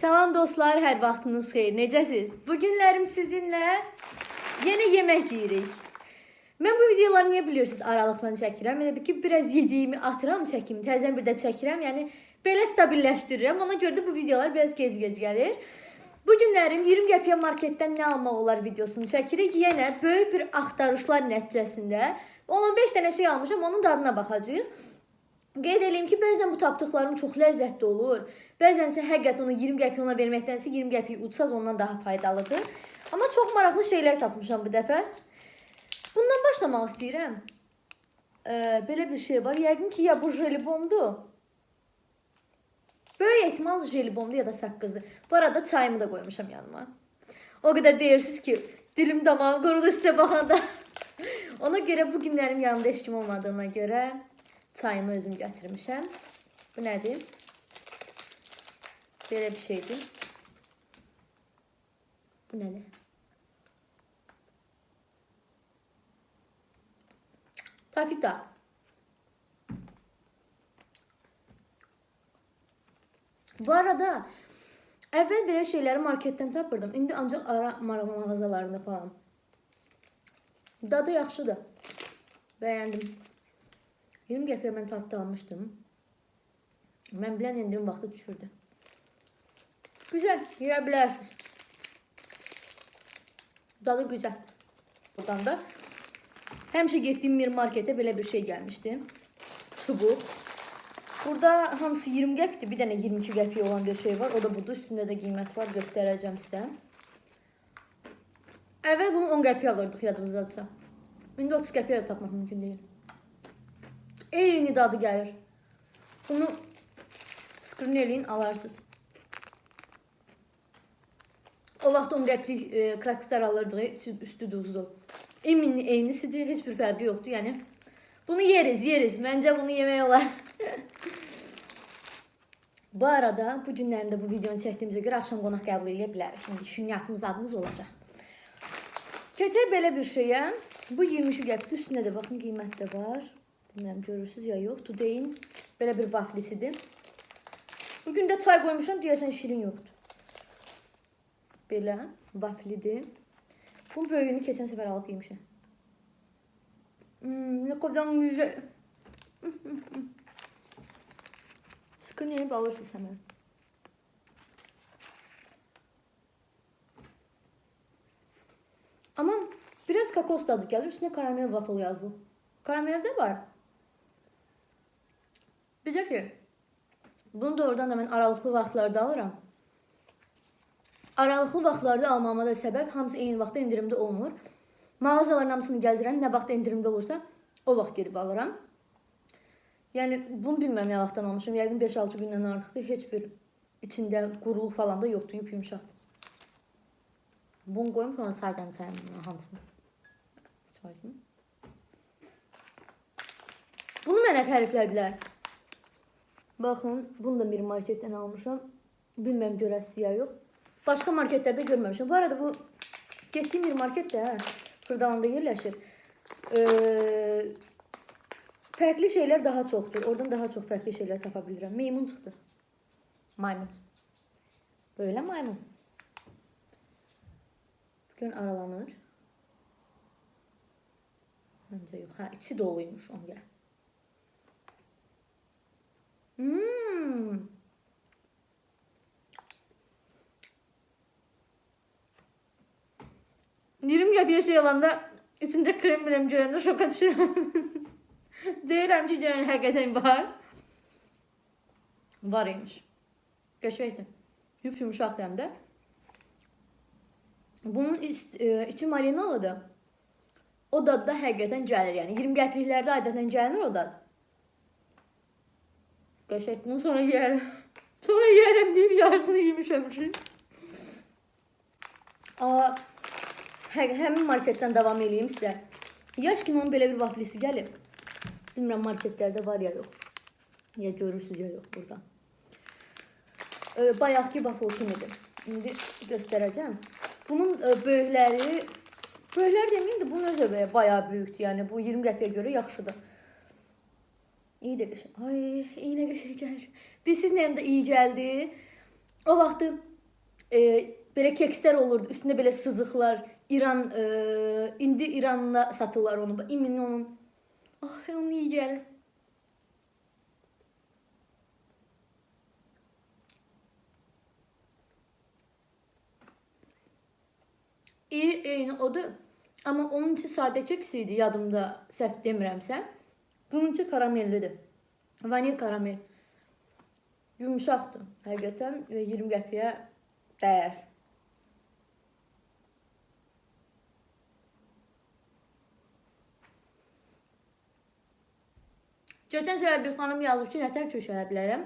Salam dostlar, hər vaxtınız xeyir. Necəsiz? Bu günlərim sizinlə yenə yemək yeyirik. Mən bu videoları niyə bilirsiniz aralıqla çəkirəm? Elə bil ki, biraz yediyimi atıram, çəkim, təzədən bir də çəkirəm. Yəni belə stabilləşdirirəm. Ona görə də bu videolar biraz gec-gec gəlir. Bu günlərim 20 qəpiyə marketdən nə almaq olar videosunu çəkirik. Yenə böyük bir axtarışlar nəticəsində 15 dənə şey almışam, onun dadına baxacağıq. Qeyd edeyim ki, bəzən bu tapdıqlarım çox ləzzətli olur. Bəzən isə həqiqətən onu 20 qəpiyə ona verməkdənsə 20 qəpiyə utsaz ondan daha faydalıdır. Amma çox maraqlı şeylər tapmışam bu dəfə. Bundan başlamaq istəyirəm. Ee, belə bir şey var. Yəqin ki, ya bu jelibondur. Böyük ehtimal jelibondur ya da saqqızdır. Bu arada çayımı da qoymuşam yanıma. O qədər deyirsiniz ki, dilim damağım qurudu sizə baxanda. Ona görə bu günlərim yanımda heç kim olmadığına görə çayımı özüm gətirmişəm. Bu nədir? Belə bir şeydir. Bu nədir? Tafita. Bu arada əvvəl belə şeyləri marketdən tapırdım. İndi ancaq ara mağazalarında falan. Dadı yaxşıdır. Bəyəndim. 20 qəpiyə mən tatlı almışdım. Mən bilən indirim vaxtı düşürdü. Güzel, yeyə bilərsiniz. Dadı güzel. Buradan da həmişə getdiyim bir markete belə bir şey gəlmişdi. Çubuq. Burada hamısı 20 qəpdir. Bir dənə 22 qəpiyə olan bir şey var. O da budur. Üstündə də qiymət var. Göstərəcəm sizə. Əvvəl bunu 10 qəpiyə alırdıq yadınızdadsa. İndi 30 qəpiyə də tapmaq mümkün deyil. Eyni dadı gəlir. Bunu screen eləyin alarsınız. O vaxt 10 qəplik e, krakslar alırdıq, üstü, duzlu. Emin eynisidir, heç bir fərqi yoxdur. Yəni bunu yeriz, yeriz. Məncə bunu yemək olar. bu arada bu günlərimdə bu videonu çəkdiyimizə görə axşam qonaq qəbul edə bilərik. Şimdi şünyatımız adımız olacaq. Keçək belə bir şeyə. Bu 22 qəpikdir. Üstündə də baxın qiymət də var. Bilmirəm görürsüz ya yox. Today'in belə bir vaflisidir. Bugün də çay qoymuşam, deyəsən şirin yoxdur. Belə vaflidir. Bunun böyüyünü keçən səfər alıb yemişəm. Hmm, ne kadar güzel. Sıkın yenip alırsınız. Ama biraz kakao tadı gelir. Üstüne karamel waffle yazdı. Karamel de var. Bir de ki bunu da oradan da ben aralıklı vaxtlarda alıram. Aralıqlı vaxtlarda almama da səbəb hamısı eyni vaxtda endirimdə olmur. Mağazaların hamısını gəzirəm, nə vaxt endirimdə olursa o vaxt gedib alıram. Yəni bunu bilmirəm nə vaxtdan almışam. Yəqin 5-6 gündən artıqdır. Heç bir içində quruluq falan da yoxdur, yup yumşaq. Bunu qoyum sonra saydan sayım bunların hamısını. Saydım. Bunu mənə təriflədilər. Baxın, bunu da bir marketdən almışam. Bilməm görəsiz ya yox. Başqa marketlərdə görməmişəm. Bu arada bu getdiyim bir market də hə, Kırdalanda yerləşir. Ee, fərqli şeylər daha çoxdur. Oradan daha çox fərqli şeylər tapa bilirəm. Meymun çıxdı. Maymun. Böyle maymun. Bugün aralanır. Bence yok. Ha içi doluymuş onu gel. Hmm. Diyorum ya bir şey alanda içinde krem görəndə şoka düşürəm. Deyirəm ki, görən həqiqətən var. Var imiş. Qəşəngdir. Yup yumuşaq həm də. Bunun e, içi malinalıdır. O dad da həqiqətən gəlir. Yəni 20 qəpiklərdə adətən gəlmir o dad. Qəşəng. Bunu sonra yeyərəm. Sonra yeyərəm deyib yarısını yemişəm. Aa, həmin marketdən davam edeyim sizə. Yaş kimi onun belə bir vaflisi gəlib. Bilmirəm marketlərdə var ya yox. Ya görürsüz ya yox burada. Ee, bayaqki vafl kimidir. İndi göstərəcəm. Bunun e, böyükləri böyüklər deməyim də bunun özü bayağı böyükdür. Yəni bu 20 qəpiyə görə yaxşıdır. İyi də qəşəng. Ay, iynə qəşəng gəlir. Bilirsiz nə də iyi gəldi. O vaxtı e, belə kekslər olurdu. Üstündə belə sızıqlar. İran e, indi İranda satırlar onu. Bax, İmin onun. Ah, iyi gəlir. İyi, eyni odur. Amma onun içi sadə keks idi, yadımda səhv demirəmsə. Bunun içi karamellidir. Vanil karamel. Yumuşaqdır həqiqətən və 20 qəpiyə dəyər. Keçən səfər bir xanım yazıb ki, nətər köşələ bilərəm.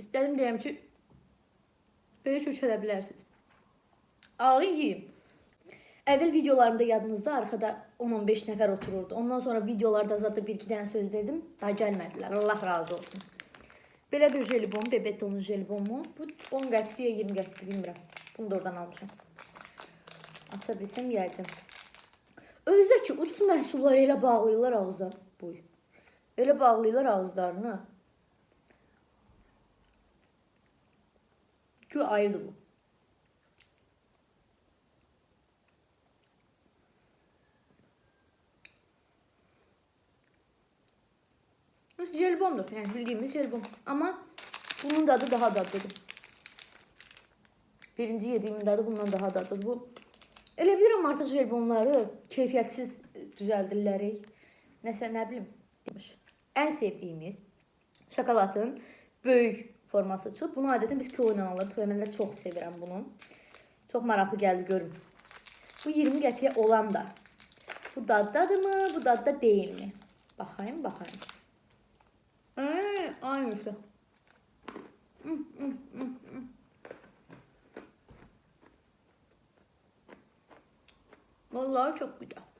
İstədim deyəm ki, belə köşələ bilərsiniz. Ağrı yeyim. Əvvəl videolarımda yadınızda arkada 10-15 nəfər otururdu. Ondan sonra videolarda zaten bir iki dənə söz dedim. Daha gəlmədilər. Allah razı olsun. Belə bir jelibon, bebetonun jelibonu. Bu 10 qəpikliyə 20 qəpik bilmirəm. Bunu da oradan almışam. Aça bilsəm yeyəcəm. Özdə ki, ucuz məhsullar elə bağlayırlar ağızda. Buy. Elə bağlayırlar ağızlarını. Ki ayrıdır bu. Jelibondur. Yani bildiğimiz jelibon. Ama bunun tadı daha tatlıdır. Birinci yediğimin tadı bundan daha tatlıdır. Bu Elə bilirəm artıq jelibonları keyfiyyətsiz düzəldirlər. Nəsə nə bilim demiş. Ən sevdiyimiz şokoladın böyük forması çıxıb. Bunu adətən biz kilo ilə alırıq və mən də çox sevirəm bunu. Çox maraqlı gəldi görüm. Bu 20 qəpiyə olan da. Bu daddadırmı, bu dadda deyilmi? Baxayım, baxayım. Ee, aynısı. Hı, hı, hı, hı. Vallahi çok güzel.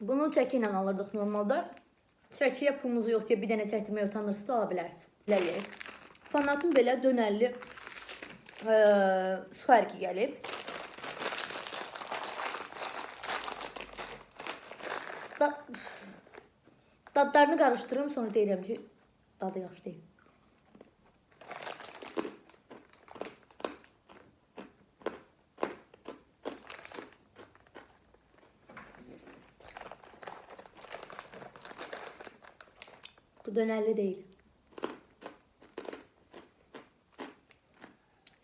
Bunu çəki ilə alırdıq normalda. Çəkiyə pulumuz yox deyə bir dənə çəkdirməyə utanırsınız da ala bilərsiniz. Bilərik. Fanatın belə dönərli eee suxariki gəlib. Da dadlarını qarışdırıram, sonra deyirəm ki, dadı yaxşı deyil. Dönerli değil.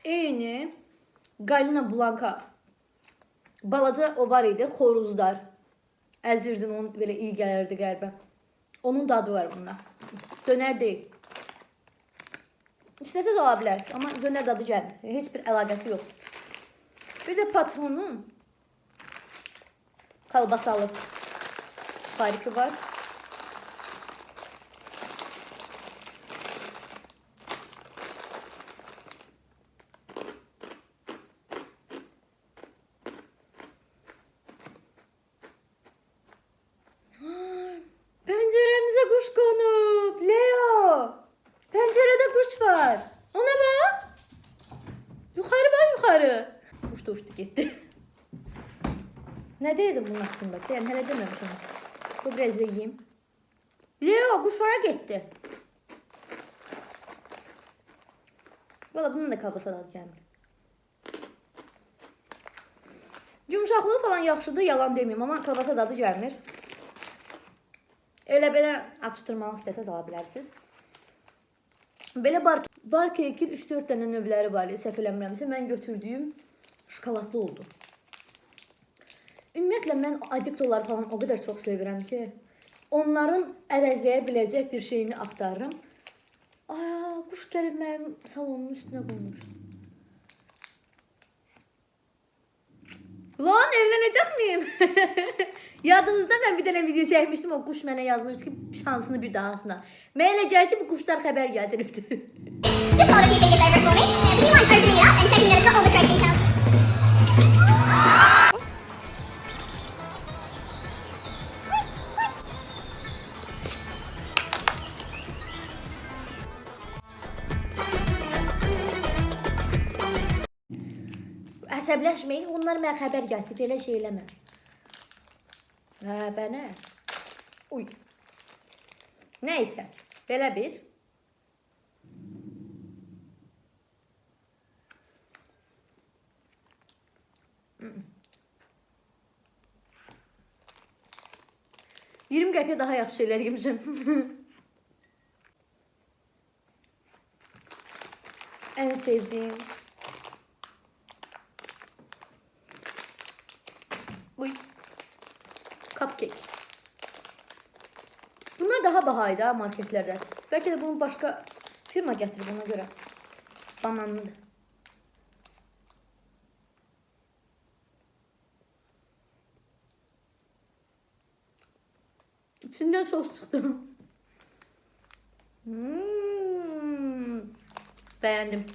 Eyni Galina Blanca balaca o var idi, xoruzlar. Əzirdin onun belə iyi gəlirdi qəlbə. Onun dadı var bunda. Dönər deyil. İstəsəz ala bilərsiniz, amma dönər dadı gəlmir. Heç bir əlaqəsi yoxdur. Bir də patronun kalbasalı farkı var. Penceremize kuş konup. Leo. Pencerede kuş var. Ona bak. Yukarı Kuş da uçtu gitti. ne derdim bunun hakkında? Ben hele dememiş onu. Bu biraz da yiyeyim. Leo kuş oraya gitti. Valla bunun da kalbasa dadı gelmir. Yumuşaqlığı falan yaxşıdır, yalan deməyim, amma kalbasa dadı gəlmir. Elə belə açdırmaq istəsəz ala bilərsiniz. Belə bar, bar kekin 3-4 dənə növləri var, səhv eləmirəmsə mən götürdüyüm şokoladlı oldu. Ümumiyyətlə mən adiktoları falan o qədər çox sevirəm ki, onların əvəzləyə biləcək bir şeyini axtarıram. Aa, quş gəlib mənim salonumun üstünə qonmuş. Lan evlenecek miyim? Yadınızda ben bir tane video çekmiştim. O kuş mənə yazmışdı ki şansını bir dahasına. Mənə gəlir ki bu kuşlar xəbər gəldirirdi. Əsəbləşməyin. Onlar mənə xəbər gətirib elə şey eləmə. Hə, bənə. Uy. Nəysə, belə bir. Hmm. 20 qəpiyə daha yaxşı şeylər yemişəm. en sevdiğim. Uy. Cupcake. Ha marketlerde. Belki de bunu başka firma getirir buna göre. Bananlı. İçinden sos çıktı. Hmm. Beğendim.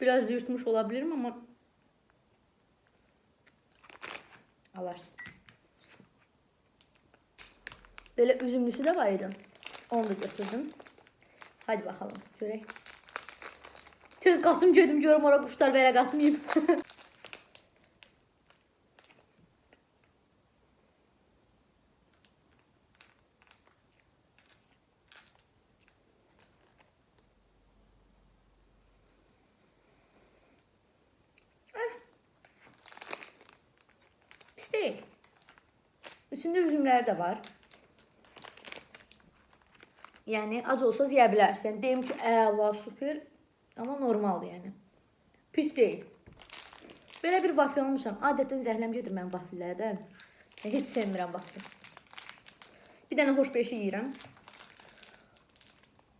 Biraz yırtmış olabilirim ama alarsın. Böyle üzümlüsü de var idi. Onu da götürdüm. Hadi bakalım görək. Tez Kasım gedim görüm ora quşlar verə qatmayayım. Pis değil. İçinde üzümler de var. Yani az olsa yeyə bilərsən. Deyim ki, əla, super, amma normaldır yəni. Pis deyil. Belə bir vafel almışam. Adətən zəhləm gedir mən vafellərdən. Heç sevmirəm vafel. Bir dənə xoş beşi yeyirəm.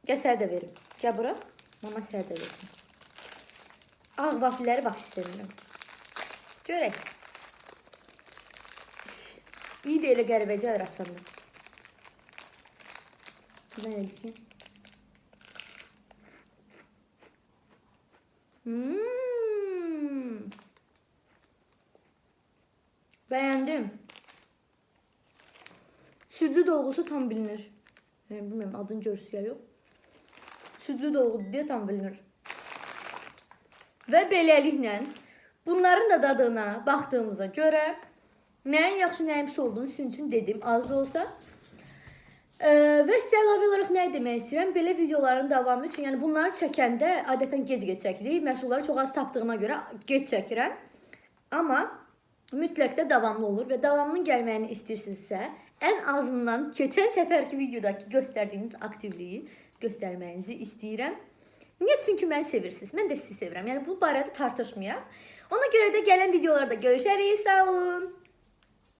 Gəl sənə də verim. Gəl bura. Mama sənə də verim. Ağ vafelləri bax istəmirəm. Görək. İyi də elə qəribə gəlir açanda. Edeyim? Hmm. Beğendim. Sütlü dolgusu tam bilinir. Yani bilmiyorum adın görüsü ya yok. Sütlü dolgu diye tam bilinir. Və beləliklə bunların da dadına baxdığımıza görə nəyin yaxşı, nəyin pis olduğunu sizin üçün dedim az da olsa. Ee, və sizə əlavə olaraq nə demək istəyirəm? Belə videoların davamı üçün, yəni bunları çəkəndə adətən gec-gec çəkirik. Məhsulları çox az tapdığıma görə gec çəkirəm. Amma mütləq də davamlı olur və davamının gəlməyini istəyirsinizsə, ən azından keçən səfərki videodakı göstərdiyiniz aktivliyi göstərməyinizi istəyirəm. Niyə? Çünki məni sevirsiniz. Mən də sizi sevirəm. Yəni bu barədə tartışmayaq. Ona görə də gələn videolarda görüşərik. Sağ olun.